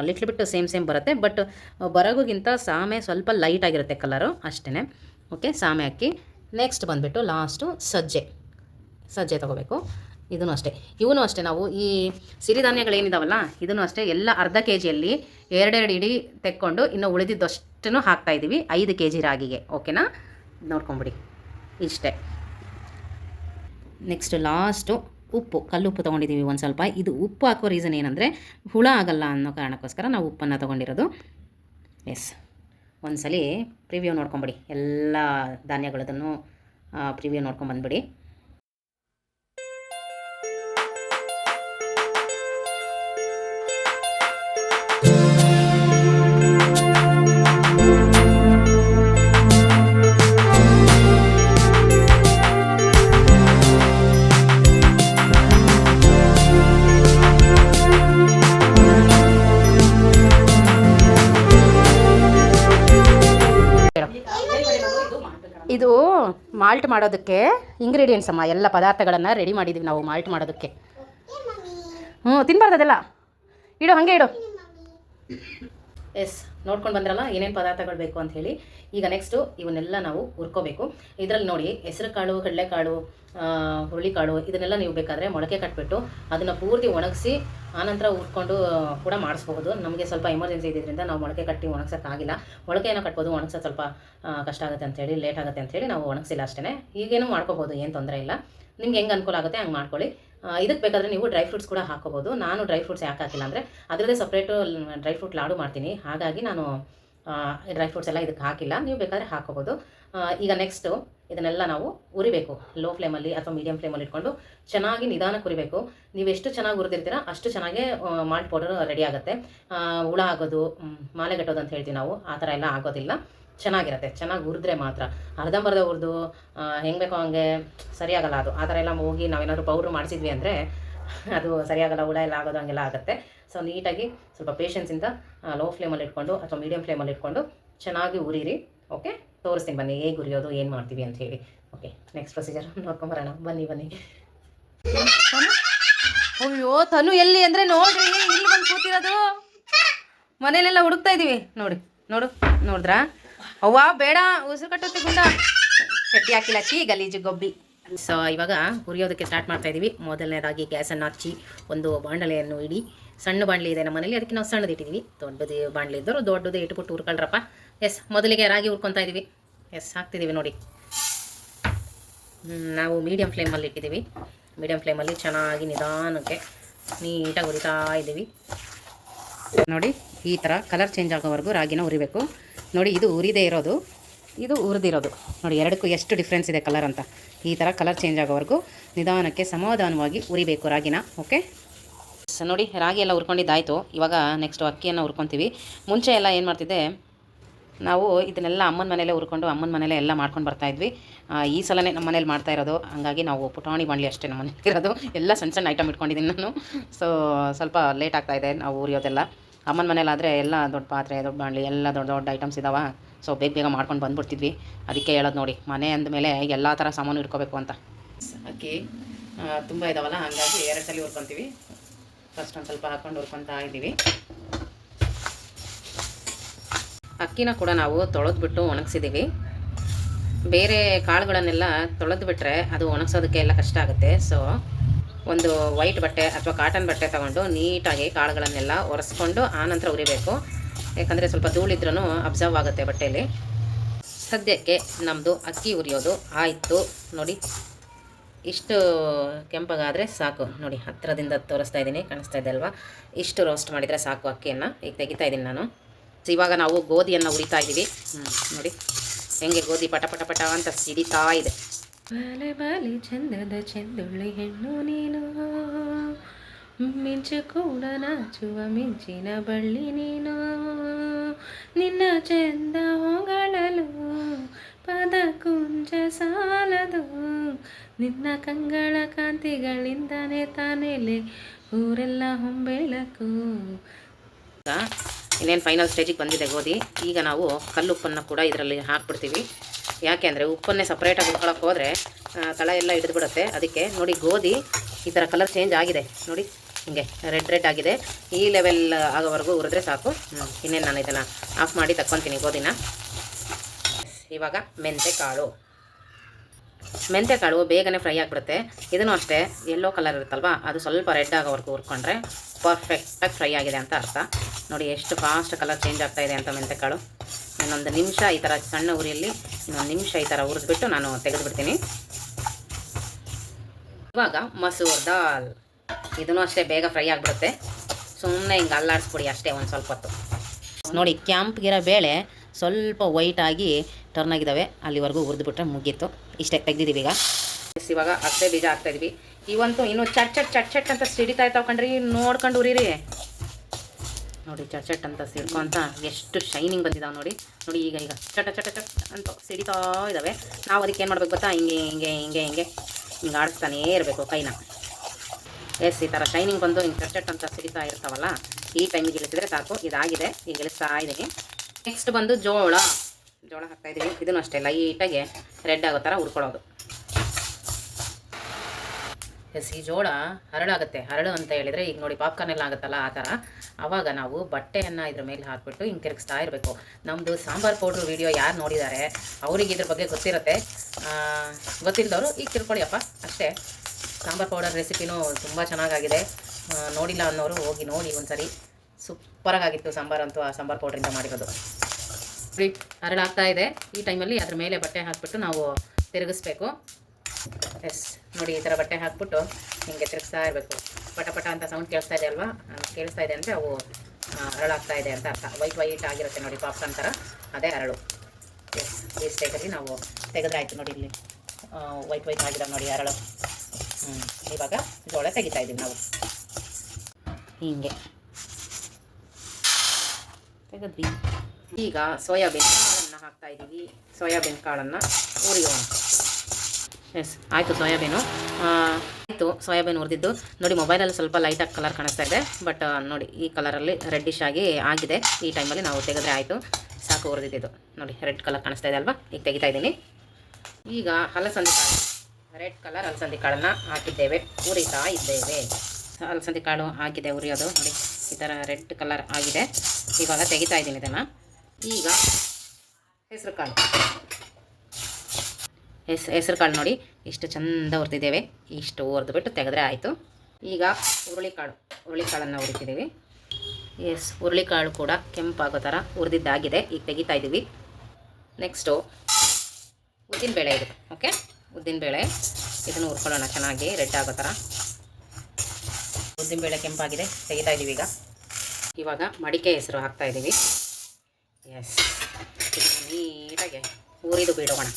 ಲಿಟ್ಲ್ ಬಿಟ್ಟು ಸೇಮ್ ಸೇಮ್ ಬರುತ್ತೆ ಬಟ್ ಬರಗುಗಿಂತ ಸಾಮೆ ಸ್ವಲ್ಪ ಲೈಟ್ ಆಗಿರುತ್ತೆ ಕಲರು ಅಷ್ಟೇ ಓಕೆ, ಸಾಮೆ ಅಕ್ಕಿ. ನೆಕ್ಸ್ಟ್ ಬಂದುಬಿಟ್ಟು ಲಾಸ್ಟು ಸಜ್ಜೆ. ಸಜ್ಜೆ ತೊಗೋಬೇಕು. ಇದೂ ಅಷ್ಟೇ. ಇವನು ಅಷ್ಟೇ. ನಾವು ಈ ಸಿರಿಧಾನ್ಯಗಳೇನಿದಾವಲ್ಲ, ಇದನ್ನು ಅಷ್ಟೇ ಎಲ್ಲ ಅರ್ಧ ಕೆ ಜಿಯಲ್ಲಿ ಎರಡೆರಡು ಇಡೀ ತೆಕ್ಕೊಂಡು ಇನ್ನು ಉಳಿದಿದ್ದಷ್ಟನ್ನು ಹಾಕ್ತಾ ಇದ್ದೀವಿ. ಐದು ಕೆ ಜಿ ರಾಗಿಗೆ ಓಕೆನಾ ನೋಡ್ಕೊಂಬಿಡಿ. ಇಷ್ಟೇ. ನೆಕ್ಸ್ಟ್ ಲಾಸ್ಟು ಉಪ್ಪು. ಕಲ್ಲುಪ್ಪು ತೊಗೊಂಡಿದ್ದೀವಿ ಒಂದು ಸ್ವಲ್ಪ. ಇದು ಉಪ್ಪು ಹಾಕೋ ರೀಸನ್ ಏನಂದರೆ, ಹುಳ ಆಗಲ್ಲ ಅನ್ನೋ ಕಾರಣಕ್ಕೋಸ್ಕರ ನಾವು ಉಪ್ಪನ್ನು ತೊಗೊಂಡಿರೋದು. ಎಸ್ ಒಂದ್ಸಲಿ ಪ್ರಿವ್ಯೂ ನೋಡ್ಕೊಂಬಿಡಿ. ಎಲ್ಲ ಧಾನ್ಯಗಳದನ್ನು ಪ್ರಿವ್ಯೂ ನೋಡ್ಕೊಂಬಂದ್ಬಿಡಿ. ಇದು ಮಾಲ್ಟ್ ಮಾಡೋದಕ್ಕೆ ಇಂಗ್ರೀಡಿಯೆಂಟ್ಸ್ ಅಮ್ಮ ಎಲ್ಲ ಪದಾರ್ಥಗಳನ್ನು ರೆಡಿ ಮಾಡಿದ್ದೀವಿ ನಾವು ಮಾಲ್ಟ್ ಮಾಡೋದಕ್ಕೆ. ಹ್ಞೂ ತಿನ್ಬಾರ್ದು ಅದೆಲ್ಲ. ಇಡು ಹಾಗೆ ಇಡು. ಎಸ್ ನೋಡ್ಕೊಂಡು ಬಂದ್ರಲ್ಲ, ಏನೇನು ಪದಾರ್ಥಗಳು ಬೇಕು ಅಂತ ಹೇಳಿ. ಈಗ ನೆಕ್ಸ್ಟು ಇವನ್ನೆಲ್ಲ ನಾವು ಹುರ್ಕೋಬೇಕು. ಇದರಲ್ಲಿ ನೋಡಿ, ಹೆಸರು ಕಾಳು ಕಡಲೆಕಾಳು ಹುರುಳಿಕಾಳು ಇದನ್ನೆಲ್ಲ ನೀವು ಬೇಕಾದರೆ ಮೊಳಕೆ ಕಟ್ಬಿಟ್ಟು ಅದನ್ನು ಪೂರ್ತಿ ಒಣಗಿಸಿ, ಆನಂತರ ಹುರ್ಕೊಂಡು ಕೂಡ ಮಾಡಿಸ್ಬಹುದು ನಮಗೆ ಸ್ವಲ್ಪ ಎಮರ್ಜೆನ್ಸಿ ಇದ್ದಿದ್ದರಿಂದ ನಾವು ಮೊಳಕೆ ಕಟ್ಟಿ ಒಣಗ್ಸೋಕ್ಕಾಗಿಲ್ಲ. ಮೊಳಕೆಯನ್ನು ಕಟ್ಬೋದು ಒಣಗ್ಸೋದು ಸ್ವಲ್ಪ ಕಷ್ಟ ಆಗುತ್ತೆ ಅಂತೇಳಿ ಲೇಟ್ ಆಗುತ್ತೆ ಅಂತೇಳಿ ನಾವು ಒಣಗಿಸಿಲ್ಲ ಅಷ್ಟೇ ಈಗೇನು ಮಾಡ್ಕೋಬೋದು, ಏನು ತೊಂದರೆ ಇಲ್ಲ. ನಿಮ್ಗೆ ಹೆಂಗೆ ಅನುಕೂಲ ಆಗುತ್ತೆ, ಹಂಗೆ ಮಾಡ್ಕೊಳ್ಳಿ. ಇದಕ್ಕೆ ಬೇಕಾದರೆ ನೀವು ಡ್ರೈ ಫ್ರೂಟ್ಸ್ ಕೂಡ ಹಾಕೋಬೋದು. ನಾನು ಡ್ರೈ ಫ್ರೂಟ್ಸ್ ಯಾಕೆ ಹಾಕಿಲ್ಲ ಅಂದರೆ ಅದರದ್ದೇ ಸಪ್ರೇಟು ಡ್ರೈ ಫ್ರೂಟ್ ಲಾಡು ಮಾಡ್ತೀನಿ. ಹಾಗಾಗಿ ನಾನು ಡ್ರೈ ಫ್ರೂಟ್ಸ್ ಎಲ್ಲ ಇದಕ್ಕೆ ಹಾಕಿಲ್ಲ. ನೀವು ಬೇಕಾದರೆ ಹಾಕೋಬೋದು. ಈಗ ನೆಕ್ಸ್ಟು ಇದನ್ನೆಲ್ಲ ನಾವು ಉರಿಬೇಕು. ಲೋ ಫ್ಲೇಮಲ್ಲಿ ಅಥವಾ ಮೀಡಿಯಂ ಫ್ಲೇಮಲ್ಲಿ ಇಟ್ಕೊಂಡು ಚೆನ್ನಾಗಿ ನಿಧಾನಕ್ಕೆ ಉರಿಬೇಕು ನೀವು ಎಷ್ಟು ಚೆನ್ನಾಗಿ ಹುರಿದಿರ್ತೀರ ಅಷ್ಟು ಚೆನ್ನಾಗೇ ಮಾಲ್ಟ್ ಪೌಡರ್ ರೆಡಿ ಆಗುತ್ತೆ. ಹುಳ ಆಗೋದು ಮಾಲೆಗಟ್ಟೋದು ಅಂತ ಹೇಳ್ತೀವಿ ನಾವು. ಆ ಥರ ಎಲ್ಲ ಆಗೋದಿಲ್ಲ. ಚೆನ್ನಾಗಿರುತ್ತೆ, ಚೆನ್ನಾಗಿ ಹುರಿದ್ರೆ ಮಾತ್ರ. ಅರ್ಧಂಬರ್ಧ ಹುರಿದು ಹೆಂಗೆ ಬೇಕೋ ಹಂಗೆ ಸರಿಯಾಗಲ್ಲ ಅದು. ಆ ಥರ ಎಲ್ಲ ಹೋಗಿ ನಾವೇನಾದ್ರು ಪೌಡ್ರ್ ಮಾಡಿಸಿದ್ವಿ ಅಂದರೆ ಅದು ಸರಿಯಾಗಲ್ಲ, ಹುಳ ಎಲ್ಲ ಆಗೋದು ಹಂಗೆಲ್ಲ ಆಗುತ್ತೆ. ಸೊ, ನೀಟಾಗಿ ಸ್ವಲ್ಪ ಪೇಷನ್ಸಿಂದ ಲೋ ಫ್ಲೇಮಲ್ಲಿ ಇಟ್ಕೊಂಡು ಅಥವಾ ಮೀಡಿಯಂ ಫ್ಲೇಮಲ್ಲಿ ಇಟ್ಕೊಂಡು ಚೆನ್ನಾಗಿ ಉರಿರಿ ಓಕೆ ತೋರಿಸ್ತೀನಿ ಬನ್ನಿ, ಹೇಗೆ ಉರಿಯೋದು ಏನು ಮಾಡ್ತೀವಿ ಅಂತ ಹೇಳಿ. ಓಕೆ ನೆಕ್ಸ್ಟ್ ಪ್ರೊಸೀಜರ್ ನೋಡ್ಕೊಂಬರೋಣ. ಬನ್ನಿ ಬನ್ನಿ. ಅಯ್ಯೋ, ತನು ಎಲ್ಲಿ ಅಂದರೆ ನೋಡ್ರಿ, ಇಲ್ಲಿ ಬಂದು ಕೂತಿರೋದು. ಮನೇಲೆಲ್ಲ ಹುಡುಕ್ತಾ ಇದ್ದೀವಿ ನೋಡಿ, ನೋಡು, ನೋಡಿದ್ರಾ? ಅವ್ವ, ಬೇಡ, ಉಸಿರು ಕಟ್ಟುತ್ತೆ ಗುಂಡ. ಚಟ್ಟಿ ಹಾಕಿಲ್ಲ, ಚಿ, ಗಲೀಜು ಗೊಬ್ಬಿ ಸೊ ಇವಾಗ ಹುರಿಯೋದಕ್ಕೆ ಸ್ಟಾರ್ಟ್ ಮಾಡ್ತಾ ಇದೀವಿ. ಮೊದಲನೇದಾಗಿ ಗ್ಯಾಸನ್ನು ಹಚ್ಚಿ ಒಂದು ಬಾಣಲೆಯನ್ನು ಇಡಿ. ಸಣ್ಣ ಬಾಣಲಿ ಇದೆ ನಮ್ಮ ಮನೇಲಿ, ಅದಕ್ಕೆ ನಾವು ಸಣ್ಣದು ಇಟ್ಟಿದ್ದೀವಿ ದೊಡ್ಡದು ಬಾಣಲಿ ಇದ್ದರು ದೊಡ್ಡದು ಇಟ್ಬಿಟ್ಟು ಹುರ್ಕೊಳ್ರಪ್ಪ. ಎಸ್ ಮೊದಲಿಗೆ ರಾಗಿ ಹುರ್ಕೊತಾ ಇದ್ದೀವಿ ಎಸ್ ಹಾಕ್ತಿದ್ದೀವಿ ನೋಡಿ. ನಾವು ಮೀಡಿಯಂ ಫ್ಲೇಮಲ್ಲಿ ಇಟ್ಟಿದ್ದೀವಿ ಮೀಡಿಯಂ ಫ್ಲೇಮಲ್ಲಿ ಚೆನ್ನಾಗಿ ನಿಧಾನಕ್ಕೆ ನೀಟಾಗಿ ಹುರಿತಾ ಇದ್ದೀವಿ ನೋಡಿ, ಈ ಥರ ಕಲರ್ ಚೇಂಜ್ ಆಗೋವರೆಗೂ ರಾಗಿನ ಹುರಿಬೇಕು. ನೋಡಿ, ಇದು ಉರಿದೇ ಇರೋದು. ಇದು ಉರಿದಿರೋದು. ನೋಡಿ, ಎರಡಕ್ಕೂ ಎಷ್ಟು ಡಿಫ್ರೆನ್ಸ್ ಇದೆ ಕಲರ್ ಅಂತ. ಈ ಥರ ಕಲರ್ ಚೇಂಜ್ ಆಗೋವರೆಗೂ ನಿಧಾನಕ್ಕೆ ಸಮಾಧಾನವಾಗಿ ಉರಿಬೇಕು ರಾಗಿನ ಓಕೆ ನೋಡಿ, ರಾಗಿ ಎಲ್ಲ ಉರ್ಕೊಂಡಿದ್ದಾಯಿತು. ಇವಾಗ ನೆಕ್ಸ್ಟ್ ಅಕ್ಕಿಯನ್ನು ಹುರ್ಕೊತೀವಿ ಮುಂಚೆ ಎಲ್ಲ ಏನು ಮಾಡ್ತಿದ್ದೆ, ನಾವು ಇದನ್ನೆಲ್ಲ ಅಮ್ಮನ ಮನೇಲೆ ಉರ್ಕೊಂಡು, ಅಮ್ಮನ ಮನೇಲೆ ಎಲ್ಲ ಮಾಡ್ಕೊಂಡು ಬರ್ತಾಯಿದ್ವಿ ಈ ಸಲನೇ ನಮ್ಮ ಮನೇಲಿ ಮಾಡ್ತಾ ಇರೋದು. ಹಾಗಾಗಿ ನಾವು ಪುಟಾಣಿ ಬಾಣಲಿ ಅಷ್ಟೇ ನಮ್ಮ ಮನೇಲಿ ಇರೋದು. ಎಲ್ಲ ಸಣ್ಣ ಸಣ್ಣ ಐಟಮ್ ಇಟ್ಕೊಂಡಿದ್ದೀನಿ ನಾನು. ಸೊ ಸ್ವಲ್ಪ ಲೇಟ್ ಆಗ್ತಾಯಿದೆ ನಾವು ಉರಿಯೋದೆಲ್ಲ. ಅಮ್ಮನ ಮನೇಲಾದರೆ ಎಲ್ಲ ದೊಡ್ಡ ಪಾತ್ರೆ, ದೊಡ್ಡ ಬಾಣಲಿ, ಎಲ್ಲ ದೊಡ್ಡ ದೊಡ್ಡ ಐಟಮ್ಸ್ ಇದಾವೆ. ಸೊ ಬೇಗ ಬೇಗ ಮಾಡ್ಕೊಂಡು ಬಂದುಬಿಡ್ತಿದ್ವಿ. ಅದಕ್ಕೆ ಹೇಳೋದು ನೋಡಿ, ಮನೆ ಅಂದಮೇಲೆ ಎಲ್ಲ ಥರ ಸಾಮಾನು ಇಟ್ಕೋಬೇಕು ಅಂತ. ಅಕ್ಕಿ ತುಂಬ ಇದಾವಲ್ಲ, ಹಾಗಾಗಿ ಎರಡು ಸಲ ಹುರ್ಕೊತೀವಿ. ಫಸ್ಟ್ ಒಂದು ಸ್ವಲ್ಪ ಹಾಕ್ಕೊಂಡು ಹುರ್ಕೊತಾ ಇದ್ದೀವಿ. ಅಕ್ಕಿನ ಕೂಡ ನಾವು ತೊಳೆದ್ಬಿಟ್ಟು ಒಣಗಿಸಿದ್ದೀವಿ. ಬೇರೆ ಕಾಳುಗಳನ್ನೆಲ್ಲ ತೊಳೆದು ಬಿಟ್ಟರೆ ಅದು ಒಣಗಿಸೋದಕ್ಕೆ ಎಲ್ಲ ಕಷ್ಟ ಆಗುತ್ತೆ. ಸೊ ಒಂದು ವೈಟ್ ಬಟ್ಟೆ ಅಥವಾ ಕಾಟನ್ ಬಟ್ಟೆ ತಗೊಂಡು ನೀಟಾಗಿ ಕಾಳುಗಳನ್ನೆಲ್ಲ ಒರೆಸ್ಕೊಂಡು ಆನಂತರ ಉರಿಬೇಕು ಯಾಕಂದರೆ ಸ್ವಲ್ಪ ಧೂಳಿದ್ರೂ ಅಬ್ಸರ್ವ್ ಆಗುತ್ತೆ ಬಟ್ಟೆಯಲ್ಲಿ ಸದ್ಯಕ್ಕೆ ನಮ್ಮದು ಅಕ್ಕಿ ಉರಿಯೋದು ಆಯಿತು. ನೋಡಿ, ಇಷ್ಟು ಕೆಂಪಗಾದರೆ ಸಾಕು. ನೋಡಿ ಹತ್ತಿರದಿಂದ ತೋರಿಸ್ತಾ ಇದ್ದೀನಿ, ಕಾಣಿಸ್ತಾ ಇದೆ ಅಲ್ವಾ? ಇಷ್ಟು ರೋಸ್ಟ್ ಮಾಡಿದರೆ ಸಾಕು ಅಕ್ಕಿಯನ್ನು. ಈಗ ತೆಗಿತಾ ಇದ್ದೀನಿ ನಾನು. ಇವಾಗ ನಾವು ಗೋಧಿಯನ್ನು ಉರಿತಾ ಇದ್ದೀವಿ. ನೋಡಿ, ಹೆಂಗೆ ಗೋಧಿ ಪಟ ಪಟ ಪಟ ಅಂತ ಸಿಡಿತಾ ಇದೆ. ಬಾಲೆ ಬಾಲೆ ಚಂದದ ಚೆಂದುಳ್ಳಿ ಹೆಣ್ಣು ನೀನು. ಮಿಂಚು ಕೂಡ ನಾಚುವ ಮಿಂಚಿನ ಬಳ್ಳಿ ನೀನು. ನಿನ್ನ ಚೆಂದ ಹೊಗಳಲು ಪದ ಕುಂಜ ಸಾಲದು. ನಿನ್ನ ಕಂಗಳ ಕಾಂತಿಗಳಿಂದನೇ ತಾನೆಲೆ ಊರೆಲ್ಲ ಹೊಂಬೆಳಕು. ಇನ್ನೇನು ಫೈನಲ್ ಸ್ಟೇಜಿಗೆ ಬಂದಿದೆ ಗೋಧಿ. ಈಗ ನಾವು ಕಲ್ಲುಪ್ಪನ್ನು ಕೂಡ ಇದರಲ್ಲಿ ಹಾಕ್ಬಿಡ್ತೀವಿ. ಯಾಕೆ ಅಂದರೆ ಉಪ್ಪನ್ನೇ ಸಪ್ರೇಟಾಗಿ ಉಳ್ಕೊಳಕ್ಕೆ ಹೋದರೆ ತಳ ಎಲ್ಲ ಹಿಡಿದು ಬಿಡುತ್ತೆ. ಅದಕ್ಕೆ ನೋಡಿ ಗೋಧಿ ಈ ಥರ ಕಲರ್ ಚೇಂಜ್ ಆಗಿದೆ. ನೋಡಿ, ಹಿಂಗೆ ರೆಡ್ ರೆಡ್ ಆಗಿದೆ. ಈ ಲೆವೆಲ್ ಆಗೋವರೆಗೂ ಹುರಿದ್ರೆ ಸಾಕು. ಇನ್ನೇನು ನಾನು ಇದನ್ನು ಆಫ್ ಮಾಡಿ ತಕ್ಕೊತೀನಿ ಗೋಧಿನ. ಇವಾಗ ಮೆಂತೆ ಕಾಳು ಮೆಂತೆ ಕಾಳು ಬೇಗನೆ ಫ್ರೈ ಆಗಿಬಿಡುತ್ತೆ. ಇದನ್ನು ಅಷ್ಟೇ ಯೆಲ್ಲೋ ಕಲರ್ ಇರುತ್ತಲ್ವಾ, ಅದು ಸ್ವಲ್ಪ ರೆಡ್ ಆಗೋವರೆಗೂ ಹುರ್ಕೊಂಡ್ರೆ ಪರ್ಫೆಕ್ಟಾಗಿ ಫ್ರೈ ಆಗಿದೆ ಅಂತ ಅರ್ಥ. ನೋಡಿ ಎಷ್ಟು ಫಾಸ್ಟ್ ಕಲರ್ ಚೇಂಜ್ ಆಗ್ತಾ ಇದೆ ಅಂತ ಮೆಂತೆ ಕಾಳು ಇನ್ನೊಂದು ನಿಮಿಷ ಈ ಥರ ಸಣ್ಣ ಉರಿಯಲ್ಲಿ ಇನ್ನೊಂದು ನಿಮಿಷ ಈ ಥರ ಹುರಿದ್ಬಿಟ್ಟು ನಾನು ತೆಗೆದುಬಿಡ್ತೀನಿ. ಇವಾಗ ಮಸೂರ್ ದಾಲ್. ಇದನ್ನು ಅಷ್ಟೇ ಬೇಗ ಫ್ರೈ ಆಗಿಬಿಡುತ್ತೆ. ಸುಮ್ಮನೆ ಹಿಂಗೆ ಅಲ್ಲಾಡಿಸ್ಬಿಡಿ ಅಷ್ಟೇ ಒಂದು ಸ್ವಲ್ಪ ಹೊತ್ತು. ನೋಡಿ ಕ್ಯಾಂಪ್ಗಿರೋ ಬೇಳೆ ಸ್ವಲ್ಪ ವೈಟಾಗಿ ಟರ್ನ್ ಆಗಿದ್ದಾವೆ. ಅಲ್ಲಿವರೆಗೂ ಹುರಿದ್ಬಿಟ್ರೆ ಮುಗೀತು. ಇಷ್ಟೇ, ತೆಗ್ದಿದ್ದೀವಿ ಈಗ. ಇವಾಗ ಅಷ್ಟೇ ಬೀಜ ಹಾಕ್ತಾ ಇದೀವಿ ಇವಂತೂ ಇನ್ನೂ ಚಟ್ ಚಟ್ ಚಟ್ ಚಟ್ ಅಂತ ಸಿಡಿತಾ ಇರ್ತಾವೆ ಕಣ್ರಿ. ನೋಡ್ಕೊಂಡು ಉರಿರಿ. ನೋಡಿ, ಚಟ್ ಚಟ್ ಅಂತ ಸಿಡ್ಕೊಂತ ಎಷ್ಟು ಶೈನಿಂಗ್ ಬಂದಿದಾವೆ ನೋಡಿ. ನೋಡಿ, ಈಗ ಈಗ. ಚಟ ಚಟ, ಚಟ್ ಅಂತ ಸಿಡಿತಾ ಇದ್ದಾವೆ. ನಾವು ಅದಕ್ಕೆ ಏನು ಮಾಡ್ಬೇಕು ಗೊತ್ತಾ? ಹಿಂಗೆ ಹಿಂಗೆ ಹಿಂಗೆ ಹಿಂಗೆ. ಹಿಂಗೆ ಆಡಿಸ್ತಾನೇ ಇರಬೇಕು ಕೈನ. ಎಸ್ ಈ ಥರ ಶೈನಿಂಗ್ ಬಂದು ಹಿಂಗೆ ಚಟ್ ಚಟ್ ಅಂತ ಸಿಡಿತಾ ಇರ್ತಾವಲ್ಲ, ಈ ಟೈಮಿಗೆ ಇಳಿಸಿದ್ರೆ ಸಾಕು. ಇದಾಗಿದೆ. ಈಗ ಇಳಿಸ್ತಾ ಇದ್ದೀನಿ ನೆಕ್ಸ್ಟ್ ಬಂದು ಜೋಳ. ಜೋಳ ಹಾಕ್ತಾ ಇದ್ದೀವಿ ಇದನ್ನು ಅಷ್ಟೇ ಲೈಟಾಗಿ ರೆಡ್ ಆಗೋ ಥರ ಹುರ್ಕೊಳ್ಳೋದು ಎಸ್, ಈ ಜೋಳ ಹರಳಾಗುತ್ತೆ. ಹರಳು ಅಂತ ಹೇಳಿದರೆ ಈಗ ನೋಡಿ ಪಾಪ್ಕಾರ್ನ್ ಎಲ್ಲ ಆಗುತ್ತಲ್ಲ ಆ ಥರ ಆವಾಗ ನಾವು ಬಟ್ಟೆಯನ್ನು ಇದ್ರ ಮೇಲೆ ಹಾಕ್ಬಿಟ್ಟು ಹಿಂಗೆ ತಿರುಗಿಸ್ತಾ ಇರಬೇಕು. ನಮ್ಮದು ಸಾಂಬಾರ್ ಪೌಡ್ರ್ ವಿಡಿಯೋ ಯಾರು ನೋಡಿದ್ದಾರೆ ಅವ್ರಿಗೆ ಇದ್ರ ಬಗ್ಗೆ ಗೊತ್ತಿರುತ್ತೆ. ಗೊತ್ತಿಲ್ಲದವರು ಈಗ ತಿಳ್ಕೊಳ್ಳಿಯಪ್ಪ ಅಷ್ಟೇ. ಸಾಂಬಾರ್ ಪೌಡರ್ ರೆಸಿಪಿನೂ ತುಂಬ ಚೆನ್ನಾಗಾಗಿದೆ. ನೋಡಿಲ್ಲ ಅನ್ನೋರು ಹೋಗಿ ನೋಡಿ ಒಂದ್ಸರಿ. ಸೂಪರಾಗಿತ್ತು ಸಾಂಬಾರ್ ಅಂತೂ ಆ ಸಾಂಬಾರ್ ಪೌಡ್ರಿಂದ ಮಾಡಿರೋದು. ಹರಳಾಗ್ತಾ ಇದೆ. ಈ ಟೈಮಲ್ಲಿ ಅದ್ರ ಮೇಲೆ ಬಟ್ಟೆ ಹಾಕ್ಬಿಟ್ಟು ನಾವು ತಿರುಗಿಸ್ಬೇಕು. ಎಸ್ ನೋಡಿ, ಈ ಥರ ಬಟ್ಟೆ ಹಾಕ್ಬಿಟ್ಟು ಹಿಂಗೆ ತಿರುಗಿಸ್ತಾ ಇರಬೇಕು. ಪಟ ಪಟ ಅಂತ ಸೌಂಡ್ ಕೇಳಿಸ್ತಾ ಇದೆ ಅಲ್ವಾ? ಕೇಳಿಸ್ತಾ ಇದೆ ಅಂದರೆ ಅವು ಹರಳಾಗ್ತಾ ಇದೆ ಅಂತ ಅರ್ಥ. ವೈಟ್ ವೈಟ್ ಆಗಿರುತ್ತೆ ನೋಡಿ ಪಾಪ್ಕಾರ್ನ್ ಥರ ಅದೇ ಹರಳು. ಎಸ್ ಈ ಸ್ಟೇಜಲ್ಲಿ ನಾವು ತೆಗೆದ್ರಾಯ್ತು ನೋಡಿ ಇಲ್ಲಿ. ವೈಟ್ ವೈಟ್ ಆಗಿರೋ ನೋಡಿ ಹರಳು. ಹ್ಞೂ ಇವಾಗ ಜೋಳ ತೆಗಿತಾ ಇದ್ದೀವಿ ನಾವು. ಹಿಂಗೆ. ತೆಗೆದ್ವಿ. ಈಗ ಸೋಯಾಬೀನ್ ಕಾಳನ್ನು ಹಾಕ್ತಾ ಇದ್ದೀವಿ. ಸೋಯಾಬೀನ್ ಕಾಳನ್ನು ಉರಿಯೋಣ ಎಸ್ ಆಯಿತು ಸೋಯಾಬೀನು. ಆಯಿತು, ಸೋಯಾಬೀನ್ ಹುರಿದಿದ್ದು. ನೋಡಿ, ಮೊಬೈಲಲ್ಲಿ ಸ್ವಲ್ಪ ಲೈಟಾಗಿ ಕಲರ್ ಕಾಣಿಸ್ತಾ ಇದೆ. ಬಟ್ ನೋಡಿ, ಈ ಕಲರಲ್ಲಿ ರೆಡ್ಡಿಶ್ ಆಗಿ ಆಗಿದೆ. ಈ ಟೈಮಲ್ಲಿ ನಾವು ತೆಗೆದ್ರೆ ಆಯಿತು. ಸಾಕು ಹುರಿದಿದ್ದು. ನೋಡಿ ರೆಡ್ ಕಲರ್ ಕಾಣಿಸ್ತಾ ಇದೆ ಅಲ್ವಾ? ಈಗ ತೆಗಿತಾ ಇದ್ದೀನಿ. ಈಗ ಹಲಸಂದಿ ಕಾಳು ರೆಡ್ ಕಲರ್ ಹಲಸಂದಿ ಕಾಳನ್ನು ಹಾಕಿದ್ದೇವೆ. ಉರಿತಾ ಇದ್ದೇವೆ. ಹಲಸಂದಿ ಕಾಳು ಹಾಕಿದೆ ಉರಿಯೋದು ನೋಡಿ, ಈ ಥರ ರೆಡ್ ಕಲರ್ ಆಗಿದೆ. ಇವಾಗ ತೆಗಿತಾ ಇದ್ದೀನಿ ಇದನ್ನು. ಈಗ ಹೆಸರು ಕಾಳು. ಹೆಸ್, ಹೆಸರು ಕಾಳು ನೋಡಿ ಇಷ್ಟು ಚಂದ ಹುರಿದಿದ್ದೇವೆ. ಇಷ್ಟು ಹುರಿದ್ಬಿಟ್ಟು ತೆಗೆದ್ರೆ ಆಯಿತು. ಈಗ ಹುರುಳಿಕಾಳು, ಹುರುಳಿಕಾಳನ್ನು ಹುರಿತಿದ್ದೀವಿ. ಎಸ್, ಹುರುಳಿಕಾಳು ಕೂಡ ಕೆಂಪಾಗೋ ಥರ ಹುರಿದಿದ್ದಾಗಿದೆ. ಈಗ ತೆಗಿತಾ ಇದ್ದೀವಿ. ನೆಕ್ಸ್ಟು ಉದ್ದಿನಬೇಳೆ ಇದು ಓಕೆ ಉದ್ದಿನ ಬೇಳೆ ಇದನ್ನು ಹುರ್ಕೊಳ್ಳೋಣ ಚೆನ್ನಾಗಿ, ರೆಡ್ ಆಗೋ ಥರ. ಉದ್ದಿನಬೇಳೆ ಕೆಂಪಾಗಿದೆ, ತೆಗಿತಾ ಇದ್ದೀವಿ ಈಗ. ಇವಾಗ ಮಡಿಕೆ ಹೆಸರು ಹಾಕ್ತಾ ಇದ್ದೀವಿ. ಎಸ್ ನೀಟಾಗಿ ಹುರಿದು ಬಿಡೋಣ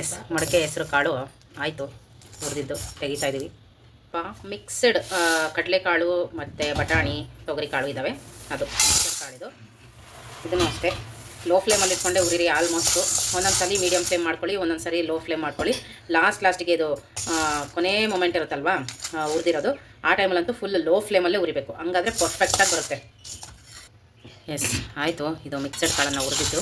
ಎಸ್ ಮಡಕೆ ಹೆಸರು ಕಾಳು. ಆಯಿತು, ಹುರಿದಿದ್ದು, ತೆಗಿತಾ ಇದ್ದೀವಿ. ಪಾ ಮಿಕ್ಸ್ಡ್ ಕಡಲೆಕಾಳು ಮತ್ತು ಬಟಾಣಿ ತೊಗರಿ ಕಾಳು ಇದ್ದಾವೆ ಅದು ಕಾಳಿದು. ಇದನ್ನು ಅಷ್ಟೇ. ಲೋ ಫ್ಲೇಮಲ್ಲಿ ಇಟ್ಕೊಂಡೆ ಉರಿರಿ ಆಲ್ಮೋಸ್ಟು ಒಂದೊಂದು ಸಲ ಮೀಡಿಯಮ್ ಫ್ಲೇಮ್ ಮಾಡ್ಕೊಳ್ಳಿ ಒಂದೊಂದು ಸರಿ ಲೋ ಫ್ಲೇಮ್ ಮಾಡ್ಕೊಳ್ಳಿ ಲಾಸ್ಟ್ ಲಾಸ್ಟಿಗೆ ಇದು ಕೊನೆಯ ಕೊನೆ ಮೊಮೆಂಟ್ ಇರುತ್ತಲ್ವಾ? ಉರಿದಿರೋದು ಆ ಟೈಮಲ್ಲಂತೂ ಫುಲ್ ಲೋ ಫ್ಲೇಮಲ್ಲೇ ಉರಿಬೇಕು ಹಂಗಾದ್ರೆ ಪರ್ಫೆಕ್ಟಾಗಿ ಬರುತ್ತೆ. ಎಸ್ ಆಯಿತು. ಇದು ಮಿಕ್ಸಡ್ ಕಾಳನ್ನು ಹುರಿದಿದ್ದು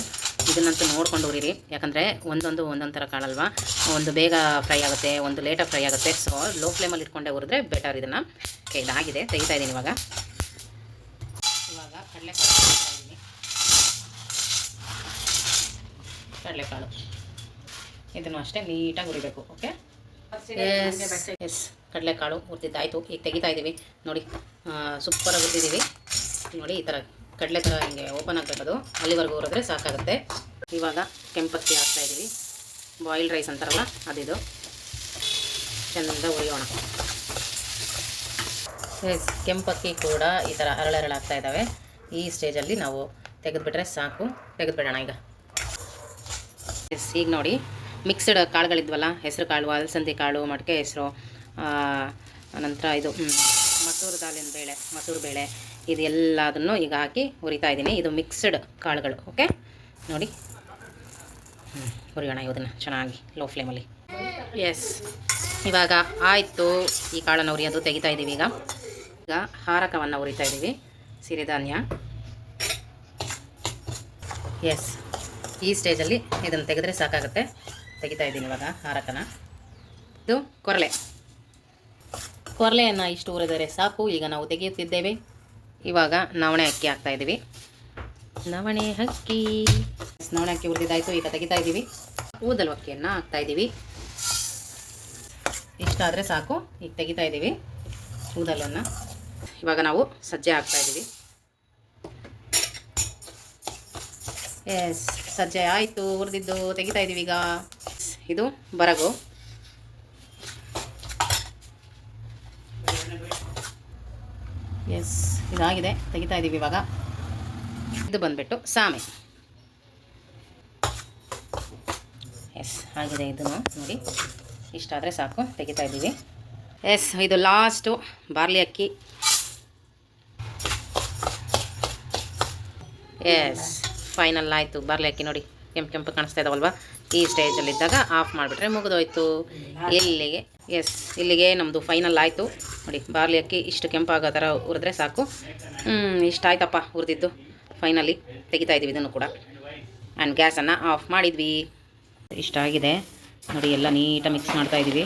ಇದನ್ನಂತೂ ನೋಡ್ಕೊಂಡು ಉರಿರಿ ಯಾಕಂದರೆ ಒಂದೊಂದು ಒಂದೊಂದು ಥರ ಕಾಳಲ್ವಾ? ಒಂದು ಬೇಗ ಫ್ರೈ ಆಗುತ್ತೆ ಒಂದು ಲೇಟಾಗಿ ಫ್ರೈ ಆಗುತ್ತೆ. ಸೊ ಲೋ ಫ್ಲೇಮಲ್ಲಿ ಇಟ್ಕೊಂಡೆ ಹುರಿದ್ರೆ ಬೆಟರ್ ಇದನ್ನು. ಓಕೆ ಇದಾಗಿದೆ ತೆಗಿತಾ ಇದ್ದೀನಿ ಇವಾಗ. ಇವಾಗ ಕಡಲೆಕಾಳು ಕಡಲೆಕಾಳು. ಇದನ್ನು ಅಷ್ಟೇ ನೀಟಾಗಿ ಹುರಿಬೇಕು ಓಕೆ ಎಸ್ ಎಸ್ ಕಡಲೆಕಾಳು ಹುರಿದಿದ್ದಾಯಿತು. ಈಗ ತೆಗಿತಾ ಇದ್ದೀವಿ. ನೋಡಿ ಸೂಪರಾಗಿ ಹುರಿದಿದ್ದೀವಿ. ನೋಡಿ ಈ ಥರ ಕಡಲೆ ಥರ ಹಿಂಗೆ ಓಪನ್ ಆಗಬೇಕದು. ಅಲ್ಲಿವರೆಗೂ ಹುರಿದ್ರೆ ಸಾಕಾಗುತ್ತೆ. ಇವಾಗ ಕೆಂಪಕ್ಕಿ ಹಾಕ್ತಾ ಇದ್ದೀವಿ ಬಾಯ್ಲ್ಡ್ ರೈಸ್ ಅಂತಾರಲ್ಲ, ಅದಿದು. ಚೆಂದ ಉರಿಯೋಣ ಕೆಂಪಕ್ಕಿ ಕೂಡ ಈ ಥರ ಅರಳರಳಾಗ್ತಾ ಇದ್ದಾವೆ ಈ ಸ್ಟೇಜಲ್ಲಿ ನಾವು ತೆಗೆದುಬಿಟ್ರೆ ಸಾಕು. ತೆಗೆದುಬಿಡೋಣ ಈಗ. ಎಸ್ ಈಗ ನೋಡಿ. ಮಿಕ್ಸ್ಡ್ ಕಾಳುಗಳಿದ್ವಲ್ಲ, ಹೆಸರು ಕಾಳು, ಅಲಸಂದಿ ಕಾಳು, ಮಡಿಕೆ ಹೆಸರು ನಂತರ ಇದು ಮಸೂರು ದಾಲಿನ ಬೇಳೆ, ಮಸೂರು ಬೇಳೆ. ಇದು ಎಲ್ಲದನ್ನು ಈಗ ಹಾಕಿ ಹುರಿತಾ ಇದ್ದೀನಿ. ಇದು ಮಿಕ್ಸ್ಡ್ ಕಾಳುಗಳು ಓಕೆ ನೋಡಿ. ಹುರಿಯೋಣ ಇವುದನ್ನು ಚೆನ್ನಾಗಿ ಲೋ ಫ್ಲೇಮಲ್ಲಿ ಎಸ್ ಇವಾಗ ಆಯಿತು ಈ ಕಾಳನ್ನು ಹುರಿಯೋದು ತೆಗಿತಾ ಇದ್ದೀವಿ ಈಗ. ಈಗ ಹಾರಕವನ್ನು ಹುರಿತಾ ಇದ್ದೀವಿ ಸಿರಿಧಾನ್ಯ ಎಸ್ ಈ ಸ್ಟೇಜಲ್ಲಿ ಇದನ್ನು ತೆಗೆದ್ರೆ ಸಾಕಾಗುತ್ತೆ. ತೆಗಿತಾ ಇದ್ದೀನಿ ಇವಾಗ ಹಾರಕನ. ಇದು ಕೊರಲೆ. ಕೊರಲೆಯನ್ನು ಇಷ್ಟು ಹುರಿದರೆ ಸಾಕು. ಈಗ ನಾವು ತೆಗೆಯುತ್ತಿದ್ದೇವೆ. ಇವಾಗ ನವಣೆ ಅಕ್ಕಿ ಹಾಕ್ತಾ ಇದ್ದೀವಿ ನವಣೆ ಅಕ್ಕಿ. ನವಣೆ ಅಕ್ಕಿ ಹುರಿದಿದ್ದಾಯಿತು, ಈಗ ತೆಗಿತಾ ಇದ್ದೀವಿ ಊದಲು ಅಕ್ಕಿಯನ್ನು ಹಾಕ್ತಾ ಇದ್ದೀವಿ ಇಷ್ಟಾದರೆ ಸಾಕು, ಈಗ ತೆಗಿತಾ ಇದ್ದೀವಿ ಊದಲನ್ನು. ಇವಾಗ ನಾವು ಸಜ್ಜೆ ಹಾಕ್ತಾ ಇದ್ದೀವಿ ಎಸ್ ಸಜ್ಜೆ ಆಯಿತು ಉರಿದಿದ್ದು ತೆಗಿತಾ ಇದ್ದೀವಿ ಈಗ. ಇದು ಬರಗು. ಎಸ್ ಇದಾಗಿದೆ. ತೆಗಿತಾ ಇದ್ದೀವಿ ಇವಾಗ. ಇದು ಬಂದ್ಬಿಟ್ಟು ಸಾಮೆ. ಎಸ್ ಆಗಿದೆ ಇದನ್ನು ನೋಡಿ. ಇಷ್ಟಾದರೆ ಸಾಕು, ತೆಗಿತಾ ಇದ್ದೀವಿ ಎಸ್ ಇದು ಲಾಸ್ಟು ಬಾರ್ಲಿ ಅಕ್ಕಿ. ಎಸ್ ಫೈನಲ್ ಆಯಿತು. ಬಾರ್ಲಿ ಅಕ್ಕಿ ನೋಡಿ, ಕೆಂಪು ಕೆಂಪು ಕಾಣಿಸ್ತಾ ಇದಾವಲ್ವಾ? ಈ ಸ್ಟೇಜಲ್ಲಿದ್ದಾಗ ಆಫ್ ಮಾಡಿಬಿಟ್ರೆ ಮುಗಿದೋಯ್ತು. ಇಲ್ಲಿಗೆ ಎಸ್ ಇಲ್ಲಿಗೆ ನಮ್ಮದು ಫೈನಲ್ ಆಯಿತು. ನೋಡಿ ಬಾರ್ಲಿ ಅಕ್ಕಿ ಇಷ್ಟು ಕೆಂಪಾಗೋ ಥರ ಹುರಿದ್ರೆ ಸಾಕು. ಹ್ಮ್, ಇಷ್ಟ ಆಯ್ತಪ್ಪ ಹುರಿದಿದ್ದು. ಫೈನಲಿ ತೆಗಿತಾ ಇದ್ದೀವಿ ಇದನ್ನು ಕೂಡ. ಆ್ಯಂಡ್ ಗ್ಯಾಸನ್ನು ಆಫ್ ಮಾಡಿದ್ವಿ. ಇಷ್ಟ ಆಗಿದೆ. ನೋಡಿ ಎಲ್ಲ ನೀಟಾಗಿ ಮಿಕ್ಸ್ ಮಾಡ್ತಾ ಇದ್ದೀವಿ.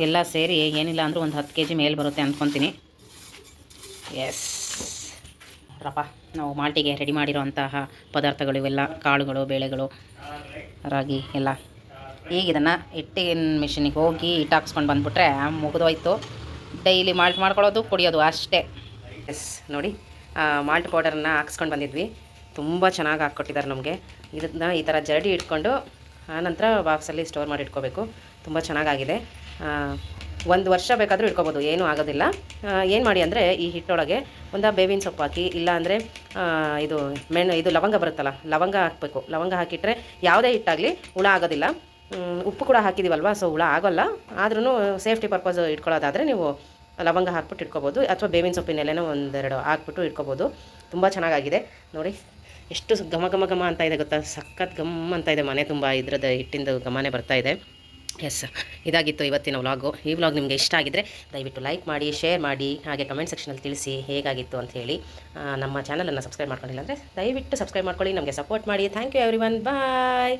ಎಲ್ಲ ಸೇರಿ ಏನಿಲ್ಲ ಅಂದರೂ ಒಂದು ಹತ್ತು ಕೆ ಜಿ ಮೇಲೆ ಬರುತ್ತೆ ಅಂದ್ಕೊತೀನಿ. ಎಸ್ ರಪ್ಪ ನಾವು ಮಾಲ್ಟಿಗೆ ರೆಡಿ ಮಾಡಿರೋಂತಹ ಪದಾರ್ಥಗಳು ಇವೆಲ್ಲ, ಕಾಳುಗಳು, ಬೇಳೆಗಳು, ರಾಗಿ ಎಲ್ಲ. ಈಗ ಇದನ್ನು ಹಿಟ್ಟಿನ ಮಿಷಿನಿಗೆ ಹೋಗಿ ಹಿಟ್ಟು ಹಾಕ್ಸ್ಕೊಂಡು ಬಂದುಬಿಟ್ರೆ ಮುಗಿದೋಯ್ತು. ಡೈಲಿ ಮಾಲ್ಟ್ ಮಾಡ್ಕೊಳ್ಳೋದು, ಕುಡಿಯೋದು ಅಷ್ಟೇ. ಎಸ್ ನೋಡಿ ಮಾಲ್ಟ್ ಪೌಡರನ್ನ ಹಾಕ್ಸ್ಕೊಂಡು ಬಂದಿದ್ವಿ. ತುಂಬ ಚೆನ್ನಾಗಿ ಹಾಕ್ಕೊಟ್ಟಿದ್ದಾರೆ ನಮಗೆ. ಇದನ್ನ ಈ ಥರ ಜರಡಿ ಇಟ್ಕೊಂಡು ಆನಂತರ ಬಾಕ್ಸಲ್ಲಿ ಸ್ಟೋರ್ ಮಾಡಿ ಇಟ್ಕೋಬೇಕು. ತುಂಬ ಚೆನ್ನಾಗಾಗಿದೆ. ಒಂದು ವರ್ಷ ಬೇಕಾದರೂ ಇಟ್ಕೋಬೋದು, ಏನೂ ಆಗೋದಿಲ್ಲ. ಏನು ಮಾಡಿ ಅಂದರೆ ಈ ಹಿಟ್ಟೊಳಗೆ ಒಂದು ಬೇವಿನ ಸೊಪ್ಪು ಹಾಕಿ, ಇಲ್ಲ ಅಂದರೆ ಇದು ಮೆಣ್, ಇದು ಲವಂಗ ಬರುತ್ತಲ್ಲ, ಲವಂಗ ಹಾಕಬೇಕು. ಲವಂಗ ಹಾಕಿಟ್ರೆ ಯಾವುದೇ ಹಿಟ್ಟಾಗಲಿ ಹುಳ ಆಗೋದಿಲ್ಲ. ಉಪ್ಪು ಕೂಡ ಹಾಕಿದ್ದೀವಲ್ವ ಸೊ ಹುಳ ಆಗೋಲ್ಲ. ಆದ್ರೂ ಸೇಫ್ಟಿ ಪರ್ಪಸ್ ಇಟ್ಕೊಳ್ಳೋದಾದರೆ ನೀವು ಲವಂಗ ಹಾಕ್ಬಿಟ್ಟು ಇಟ್ಕೋಬೋದು, ಅಥವಾ ಬೇವಿನ ಸೊಪ್ಪಿನ ಒಂದೆರಡು ಹಾಕ್ಬಿಟ್ಟು ಇಟ್ಕೋಬೋದು. ತುಂಬ ಚೆನ್ನಾಗಾಗಿದೆ. ನೋಡಿ, ಎಷ್ಟು ಘಮ ಘಮ ಘಮ ಅಂತ ಇದೆ ಗೊತ್ತಾ? ಸಖತ್ ಘಮ್ ಅಂತ ಇದೆ ಮನೆ ತುಂಬ ಇದ್ರದ್ದು ಹಿಟ್ಟಿಂದು ಘಮನೇ ಬರ್ತಾ ಇದೆ. ಎಸ್ ಇದಾಗಿತ್ತು ಇವತ್ತಿನ ವ್ಲಾಗು. ಈ ವ್ಲಾಗ್ ನಿಮಗೆ ಇಷ್ಟ ಆಗಿದ್ದರೆ ದಯವಿಟ್ಟು ಲೈಕ್ ಮಾಡಿ ಶೇರ್ ಮಾಡಿ, ಹಾಗೆ ಕಮೆಂಟ್ ಸೆಕ್ಷನಲ್ಲಿ ತಿಳಿಸಿ ಹೇಗಾಗಿತ್ತು ಅಂತ ಹೇಳಿ. ನಮ್ಮ ಚಾನಲನ್ನು ಸಬ್ಸ್ಕ್ರೈಬ್ ಮಾಡ್ಕೊಂಡಿಲ್ಲ ಅಂದರೆ ದಯವಿಟ್ಟು ಸಬ್ಸ್ಕ್ರೈಬ್ ಮಾಡ್ಕೊಳ್ಳಿ, ನಮಗೆ ಸಪೋರ್ಟ್ ಮಾಡಿ. Thank you everyone bye